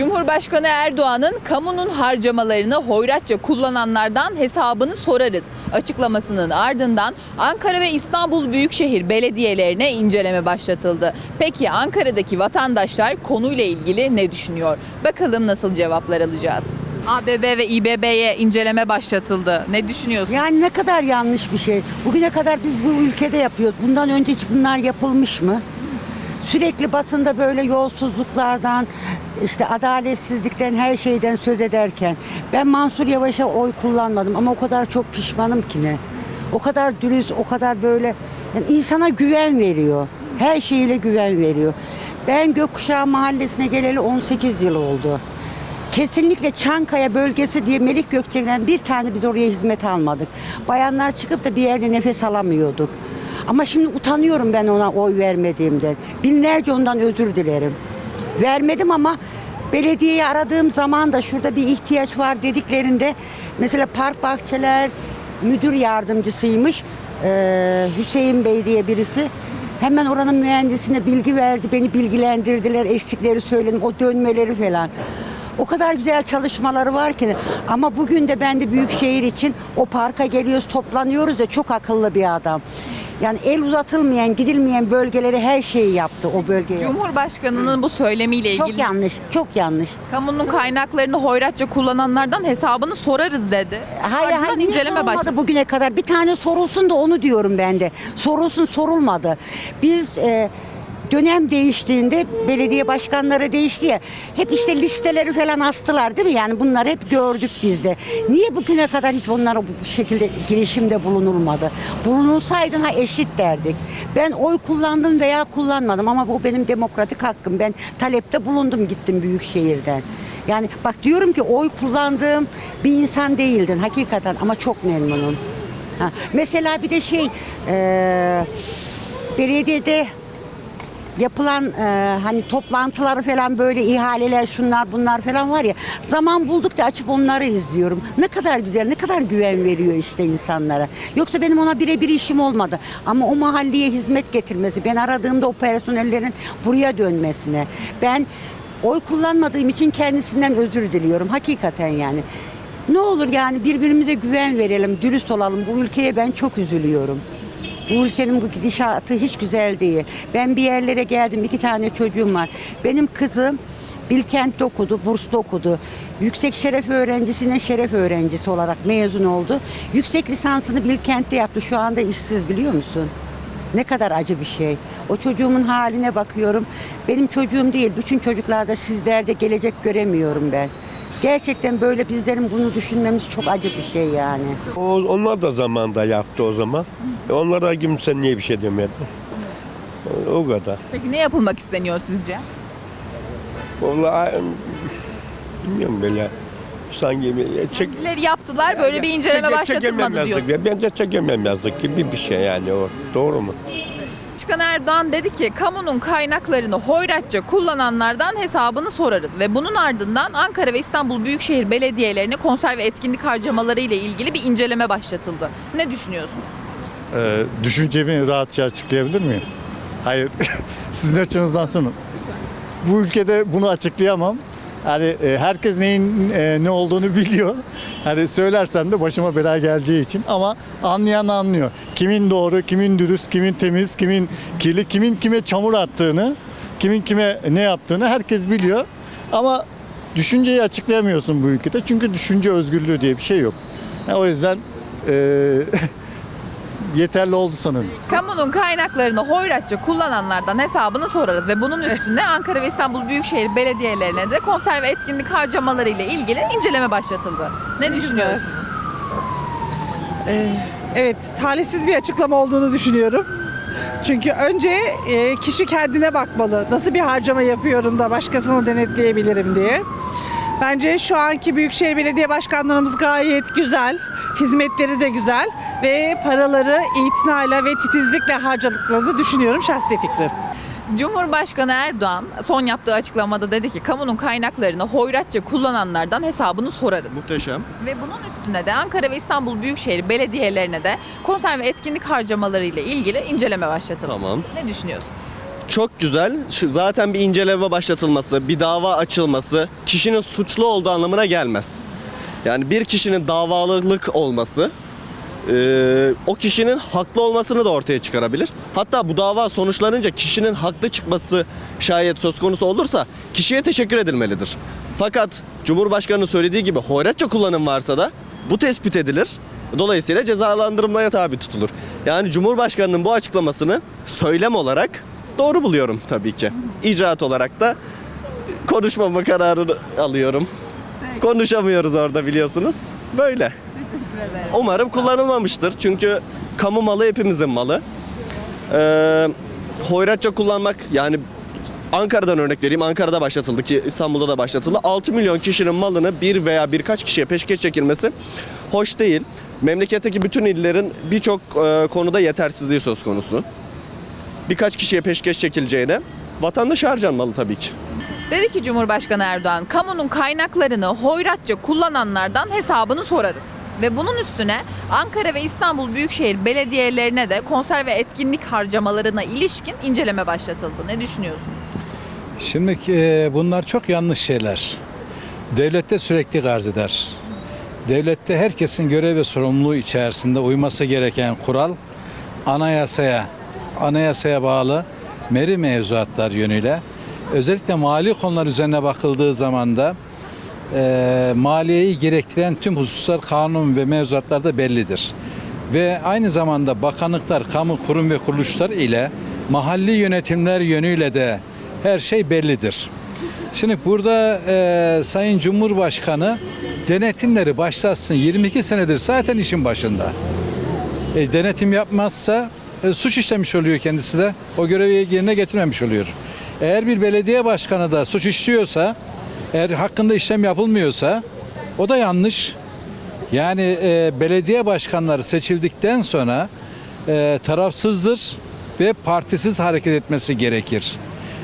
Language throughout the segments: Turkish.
Cumhurbaşkanı Erdoğan'ın kamunun harcamalarını hoyratça kullananlardan hesabını sorarız açıklamasının ardından Ankara ve İstanbul Büyükşehir belediyelerine inceleme başlatıldı. Peki Ankara'daki vatandaşlar konuyla ilgili ne düşünüyor? Bakalım nasıl cevaplar alacağız. ABB ve İBB'ye inceleme başlatıldı. Ne düşünüyorsun? Yani ne kadar yanlış bir şey. Bugüne kadar biz bu ülkede yapıyoruz. Bundan önce hiç bunlar yapılmış mı? Sürekli basında böyle yolsuzluklardan, işte adaletsizlikten, her şeyden söz ederken ben Mansur Yavaş'a oy kullanmadım ama o kadar çok pişmanım ki ne. O kadar dürüst, o kadar böyle yani insana güven veriyor. Her şeyiyle güven veriyor. Ben Gökkuşağı Mahallesi'ne geleli 18 yıl oldu. Kesinlikle Çankaya bölgesi diye Melik Gökçek'ten bir tane biz oraya hizmet almadık. Bayanlar çıkıp da bir yerde nefes alamıyorduk. Ama şimdi utanıyorum ben ona oy vermediğimden. Binlerce ondan özür dilerim. Vermedim ama belediyeyi aradığım zaman da şurada bir ihtiyaç var dediklerinde mesela park bahçeler müdür yardımcısıymış Ee, Hüseyin Bey diye birisi. Hemen oranın mühendisine bilgi verdi, beni bilgilendirdiler, eksikleri söyledim, o dönmeleri falan. O kadar güzel çalışmaları var ki ama bugün de ben de büyük şehir için o parka geliyoruz, toplanıyoruz da çok akıllı bir adam. Yani el uzatılmayan, gidilmeyen bölgeleri her şeyi yaptı o bölgeye. Cumhurbaşkanının bu söylemiyle ilgili Çok yanlış, çok yanlış. kamunun kaynaklarını hoyratça kullananlardan hesabını sorarız dedi. Hayır, Ardından hayır niye inceleme sorulmadı başladı. bugüne kadar? Bir tane sorulsun da onu diyorum ben de. Sorulsun sorulmadı. Biz e, dönem değiştiğinde belediye başkanları değişti ya hep işte listeleri falan astılar değil mi? Yani bunları hep gördük biz de. Niye bugüne kadar hiç onlara bu şekilde girişimde bulunulmadı? Bulunulsaydı ha eşit derdik. Ben oy kullandım veya kullanmadım ama bu benim demokratik hakkım. Ben talepte bulundum gittim büyük şehirden. Yani bak diyorum ki oy kullandığım bir insan değildin hakikaten ama çok memnunum. Ha, mesela bir de şey eee belediyede yapılan eee, hani toplantıları falan böyle ihaleler şunlar bunlar falan var ya zaman buldukça açıp onları izliyorum. Ne kadar güzel ne kadar güven veriyor işte insanlara. Yoksa benim ona birebir işim olmadı. Ama o mahalleye hizmet getirmesi ben aradığımda o personellerin buraya dönmesine ben oy kullanmadığım için kendisinden özür diliyorum hakikaten yani. Ne olur yani birbirimize güven verelim, dürüst olalım. Bu ülkeye ben çok üzülüyorum. Bu ülkenin bu gidişatı hiç güzel değil. Ben bir yerlere geldim, iki tane çocuğum var. Benim kızım Bilkent'te okudu, burslu okudu. Yüksek şeref öğrencisine şeref öğrencisi olarak mezun oldu. Yüksek lisansını Bilkent'te yaptı. Şu anda işsiz biliyor musun? Ne kadar acı bir şey. O çocuğumun haline bakıyorum. Benim çocuğum değil, bütün çocuklarda sizlerde gelecek göremiyorum ben. Gerçekten böyle bizlerin bunu düşünmemiz çok acı bir şey yani. O, onlar da zamanda yaptı o zaman. E Onlara kimse niye bir şey demedi. O, o kadar. Peki ne yapılmak isteniyor sizce? Vallahi bilmiyorum böyle. Sanki bir çek, Kendileri yaptılar böyle bir inceleme çeke- başlatılmadı diyor. çekememezlik. Bence çekememezlik gibi bir şey yani o. Doğru mu? Başkan Erdoğan dedi ki kamunun kaynaklarını hoyratça kullananlardan hesabını sorarız ve bunun ardından Ankara ve İstanbul Büyükşehir Belediyelerine konser ve etkinlik harcamaları ile ilgili bir inceleme başlatıldı. Ne düşünüyorsunuz? Ee, düşüncemi rahatça açıklayabilir miyim? Hayır. Sizin açınızdan sunun. Bu ülkede bunu açıklayamam. Yani e, herkes neyin e, ne olduğunu biliyor. Hani söylersem de başıma bela geleceği için ama anlayan anlıyor. Kimin doğru, kimin dürüst, kimin temiz, kimin kirli, kimin kime çamur attığını, kimin kime ne yaptığını herkes biliyor. Ama düşünceyi açıklayamıyorsun bu ülkede. Çünkü düşünce özgürlüğü diye bir şey yok. Yani o yüzden e, yeterli oldu sanırım. Kamunun kaynaklarını hoyratça kullananlardan hesabını sorarız ve bunun üstüne Ankara ve İstanbul Büyükşehir Belediyelerine de konser ve etkinlik harcamaları ile ilgili inceleme başlatıldı. Ne düşünüyorsunuz? Ee, Evet, talihsiz bir açıklama olduğunu düşünüyorum. Çünkü önce e, kişi kendine bakmalı. Nasıl bir harcama yapıyorum da başkasını denetleyebilirim diye. Bence şu anki Büyükşehir Belediye Başkanlarımız gayet güzel, hizmetleri de güzel ve paraları itinayla ve titizlikle harcadıklarını düşünüyorum şahsi fikrim. Cumhurbaşkanı Erdoğan son yaptığı açıklamada dedi ki kamunun kaynaklarını hoyratça kullananlardan hesabını sorarız. Muhteşem. Ve bunun üstüne de Ankara ve İstanbul Büyükşehir Belediyelerine de konser ve etkinlik harcamaları ile ilgili inceleme başlatıldı. Tamam. Ne düşünüyorsunuz? Çok güzel. Şu zaten bir inceleme başlatılması, bir dava açılması kişinin suçlu olduğu anlamına gelmez. Yani bir kişinin davalılık olması e, o kişinin haklı olmasını da ortaya çıkarabilir. Hatta bu dava sonuçlanınca kişinin haklı çıkması şayet söz konusu olursa kişiye teşekkür edilmelidir. Fakat Cumhurbaşkanı'nın söylediği gibi hoyratça kullanım varsa da bu tespit edilir. Dolayısıyla cezalandırılmaya tabi tutulur. Yani Cumhurbaşkanı'nın bu açıklamasını söylem olarak doğru buluyorum tabii ki. İcraat olarak da konuşmama kararını alıyorum. Konuşamıyoruz orada biliyorsunuz. Böyle. Umarım kullanılmamıştır. Çünkü kamu malı hepimizin malı. Ee, hoyratça kullanmak yani Ankara'dan örnek vereyim. Ankara'da başlatıldı ki İstanbul'da da başlatıldı. 6 milyon kişinin malını bir veya birkaç kişiye peşkeş çekilmesi hoş değil. Memleketteki bütün illerin birçok e, konuda yetersizliği söz konusu. Birkaç kişiye peşkeş çekileceğine vatandaş harcanmalı tabii ki. Dedi ki Cumhurbaşkanı Erdoğan, kamunun kaynaklarını hoyratça kullananlardan hesabını sorarız. Ve bunun üstüne Ankara ve İstanbul Büyükşehir Belediyelerine de konser ve etkinlik harcamalarına ilişkin inceleme başlatıldı. Ne düşünüyorsunuz? Şimdi e, bunlar çok yanlış şeyler. Devlette sürekli arz eder. Devlette herkesin görev ve sorumluluğu içerisinde uyması gereken kural anayasaya, anayasaya bağlı meri mevzuatlar yönüyle özellikle mali konular üzerine bakıldığı zaman da e, maliyeyi gerektiren tüm hususlar kanun ve mevzuatlarda bellidir. Ve aynı zamanda bakanlıklar, kamu kurum ve kuruluşlar ile mahalli yönetimler yönüyle de her şey bellidir. Şimdi burada e, Sayın Cumhurbaşkanı denetimleri başlatsın. 22 senedir zaten işin başında. E, denetim yapmazsa e, suç işlemiş oluyor kendisi de. O görevi yerine getirmemiş oluyor. Eğer bir belediye başkanı da suç işliyorsa, eğer hakkında işlem yapılmıyorsa o da yanlış. Yani e, belediye başkanları seçildikten sonra e, tarafsızdır ve partisiz hareket etmesi gerekir.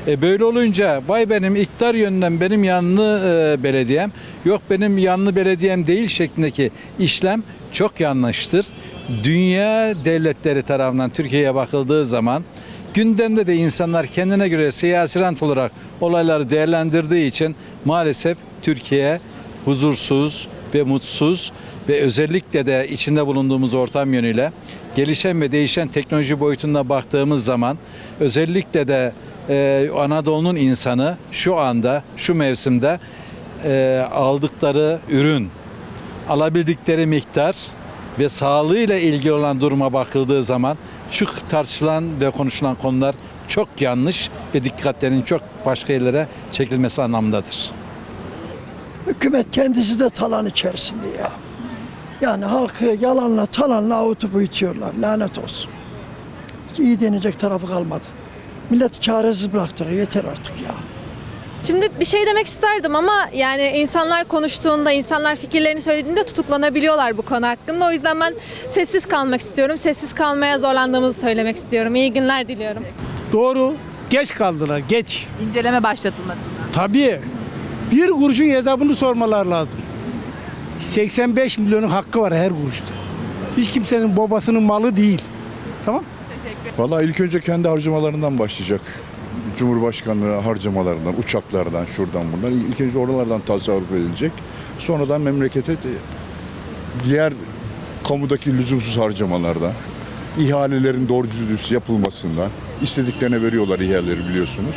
E, böyle olunca vay benim iktidar yönünden benim yanlı e, belediyem yok benim yanlı belediyem değil şeklindeki işlem çok yanlıştır. Dünya devletleri tarafından Türkiye'ye bakıldığı zaman gündemde de insanlar kendine göre siyasi rant olarak olayları değerlendirdiği için maalesef Türkiye huzursuz ve mutsuz ve özellikle de içinde bulunduğumuz ortam yönüyle gelişen ve değişen teknoloji boyutuna baktığımız zaman özellikle de e, Anadolu'nun insanı şu anda şu mevsimde e, aldıkları ürün alabildikleri miktar ve sağlığıyla ilgili olan duruma bakıldığı zaman çok tartışılan ve konuşulan konular çok yanlış ve dikkatlerin çok başka yerlere çekilmesi anlamındadır. Hükümet kendisi de talan içerisinde ya. Yani halkı yalanla talanla avutup uyutuyorlar. Lanet olsun. İyi denecek tarafı kalmadı. Millet çaresiz bıraktılar. Yeter artık ya. Şimdi bir şey demek isterdim ama yani insanlar konuştuğunda, insanlar fikirlerini söylediğinde tutuklanabiliyorlar bu konu hakkında. O yüzden ben sessiz kalmak istiyorum. Sessiz kalmaya zorlandığımızı söylemek istiyorum. İyi günler diliyorum. Doğru. Geç kaldılar. Geç. İnceleme başlatılması. Tabii. Bir kuruşun hesabını sormalar lazım. 85 milyonun hakkı var her kuruşta. Hiç kimsenin babasının malı değil. Tamam? Valla ilk önce kendi harcamalarından başlayacak. Cumhurbaşkanlığı harcamalarından, uçaklardan, şuradan bundan. İlk önce oralardan tasarruf edilecek. Sonradan memlekete de diğer kamudaki lüzumsuz harcamalardan, ihalelerin doğru düzgün yapılmasından, istediklerine veriyorlar ihaleleri biliyorsunuz.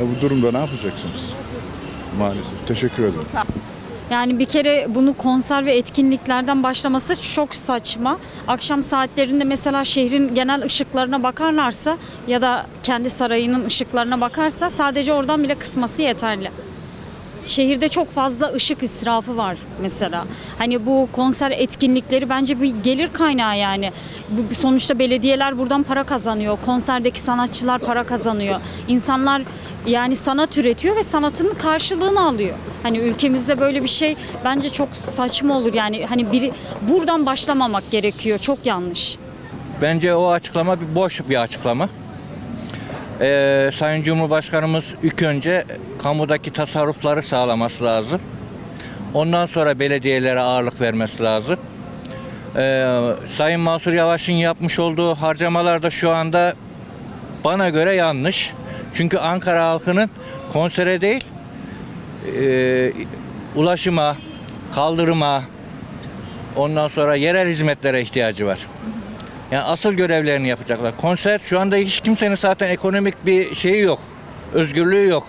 Ya bu durumda ne yapacaksınız? Maalesef. Teşekkür ederim. Yani bir kere bunu konser ve etkinliklerden başlaması çok saçma. Akşam saatlerinde mesela şehrin genel ışıklarına bakarlarsa ya da kendi sarayının ışıklarına bakarsa sadece oradan bile kısması yeterli. Şehirde çok fazla ışık israfı var mesela. Hani bu konser etkinlikleri bence bir gelir kaynağı yani. Sonuçta belediyeler buradan para kazanıyor. Konserdeki sanatçılar para kazanıyor. İnsanlar yani sanat üretiyor ve sanatının karşılığını alıyor. Hani ülkemizde böyle bir şey bence çok saçma olur yani hani biri buradan başlamamak gerekiyor. Çok yanlış. Bence o açıklama bir boş bir açıklama. Ee, Sayın Cumhurbaşkanımız ilk önce kamudaki tasarrufları sağlaması lazım. Ondan sonra belediyelere ağırlık vermesi lazım. Ee, Sayın Mansur Yavaş'ın yapmış olduğu harcamalar da şu anda bana göre yanlış. Çünkü Ankara halkının konsere değil, e, ulaşıma, kaldırıma, ondan sonra yerel hizmetlere ihtiyacı var. Yani asıl görevlerini yapacaklar. Konser şu anda hiç kimsenin zaten ekonomik bir şeyi yok. Özgürlüğü yok.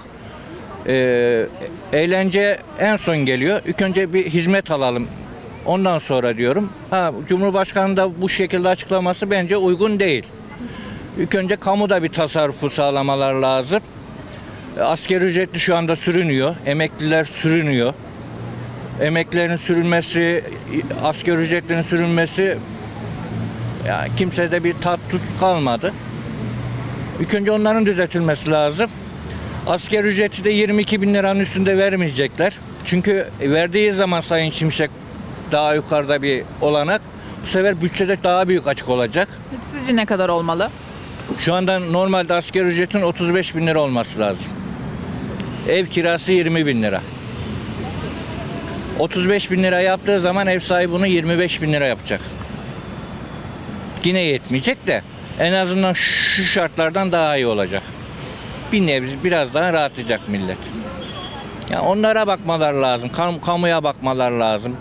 Ee, eğlence en son geliyor. İlk önce bir hizmet alalım. Ondan sonra diyorum. Ha, Cumhurbaşkanı da bu şekilde açıklaması bence uygun değil. İlk önce kamuda bir tasarrufu sağlamalar lazım. Asgari ücretli şu anda sürünüyor. Emekliler sürünüyor. Emeklilerin sürülmesi, asgari ücretlerin sürülmesi ya kimsede bir tat tut kalmadı. İlk önce onların düzeltilmesi lazım. Asker ücreti de 22 bin liranın üstünde vermeyecekler. Çünkü verdiği zaman Sayın Şimşek daha yukarıda bir olanak. Bu sefer bütçede daha büyük açık olacak. Sizce ne kadar olmalı? Şu anda normalde asker ücretin 35 bin lira olması lazım. Ev kirası 20 bin lira. 35 bin lira yaptığı zaman ev sahibi bunu 25 bin lira yapacak. Yine yetmeyecek de en azından şu şartlardan daha iyi olacak. Bir nebze biraz daha rahatlayacak millet. Ya onlara bakmalar lazım. Kam- kamuya bakmalar lazım.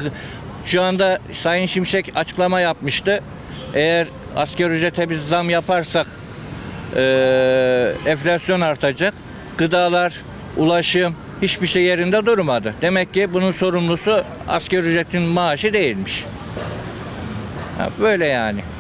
Şu anda Sayın Şimşek açıklama yapmıştı. Eğer asgari ücrete biz zam yaparsak eee, enflasyon artacak. Gıdalar, ulaşım hiçbir şey yerinde durmadı. Demek ki bunun sorumlusu asgari ücretin maaşı değilmiş. Böyle yani.